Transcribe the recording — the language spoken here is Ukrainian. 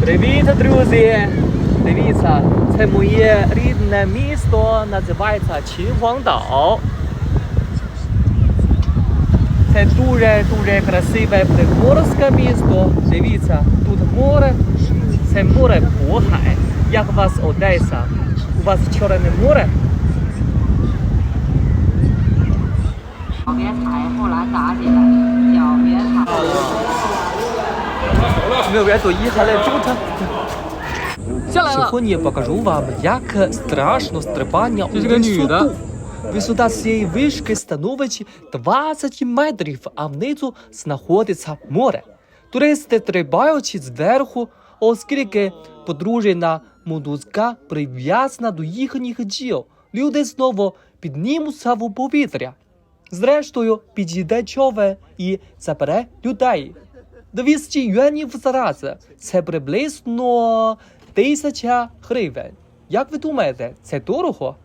Привіт, друзі! Дивіться, це моє рідне місто, називається Чинхуангдао. Це дуже дуже красиве приморське місто. Дивіться, тут море, це море Бохай. Як у вас Одеса? У вас Чорне море? Сьогодні я покажу вам, як страшно стрибання у висоту. Висота цієї вишки становить 20 метрів, а внизу знаходиться море. Туристи стрибають зверху, оскільки подружена мудузка прив'язана до їхніх діл. Люди знову піднімуться в повітря. Зрештою, підійде чове і забере людей. 200 юанів зараз. Це приблизно тисяча гривень. Як ви думаєте, це дорого?